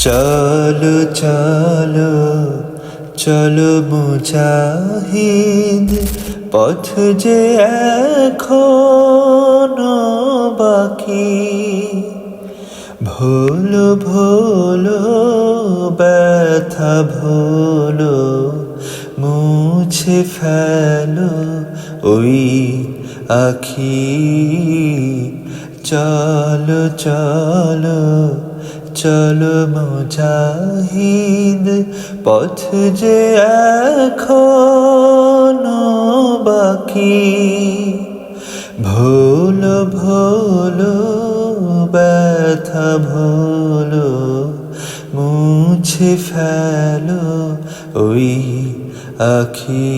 চলো চলো চলো মুজাহিদ, পথ যে এখনও বাকি। ভুলো ভুলো, ব্যথা, ভুলো, মুছে ফেলো ওই আখি। চলো চলো চলো মুজাহিদ, পথ যে এখনও বাকি। ভুলো ভুলো, ব্যথা, ভুলো মুছে ফেলো ওই আখি।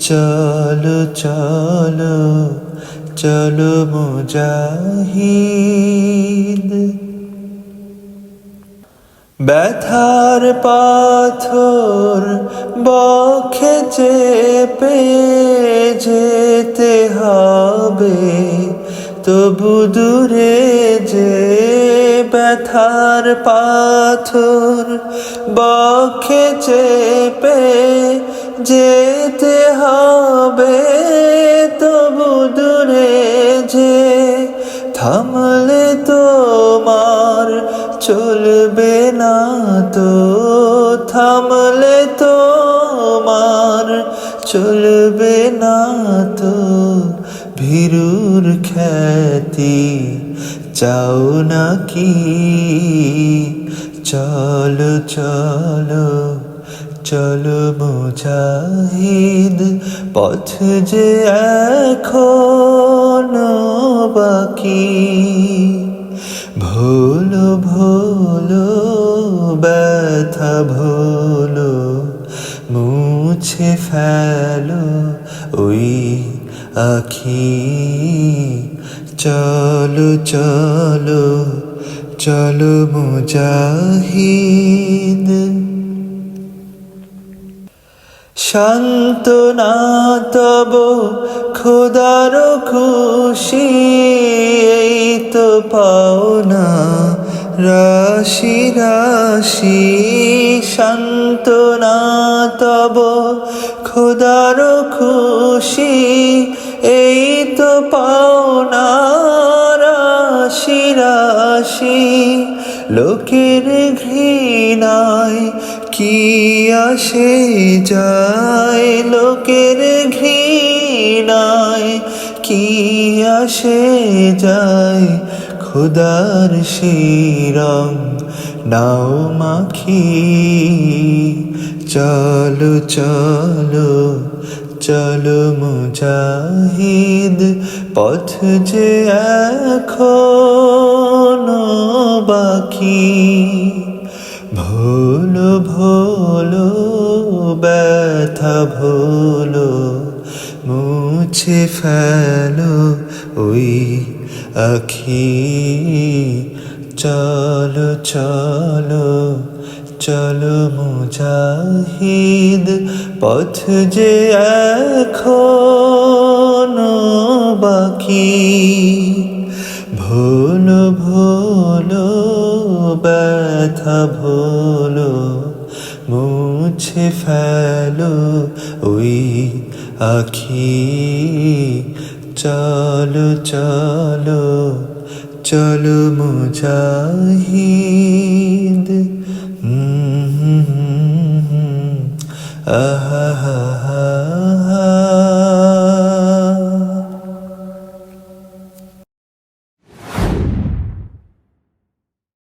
চলো চলো চলো মুজাহিদ। ব্যথার পাথর বখে চেপে যেতে হবে, তবু দূরে যে ব্যথার পাথর বখে চেপে যেতে হবে, তবু দূরে যে থামলে তোমার চলবে না তো, থামলে তোমার চলবে না তো। ভীরুর খ্যাতি চাও নাকি? চলো চলো চলো মুজাহিদ, পথ যে এখনও বাকি। ভুলো ভুলো ব্যথা ভুলো মুছে ফেলো ওই আখি। চলো চলো চলো মুজাহিদ। শান্ত না তব খোদার খুশি, এই তো পাওনা। রাশি রাশি, শান্ত না তব, খোদার খুশি, এই তো পাওনা রাশি রাশি, লোকের ঘৃণায় কি আসে যায়? লোকের ঘৃণায় কি আসে যায়? খুদার শিরং, নাও মাখি, চলো চলো চলো মুজাহিদ, পথ যে এখনও বাকি। ভুলো ভুলো, ব্যথা ভুলো, মুছে ফেলো ওই আখি, চলো চলো চলো মুজাহিদ, পথ যে এখনও বাকি। ভুলো ভুলো, ব্যথা, ভুলো, মুছে ফেলো ওই আখি। চলো চলো চলো মুজাহিদ। আহা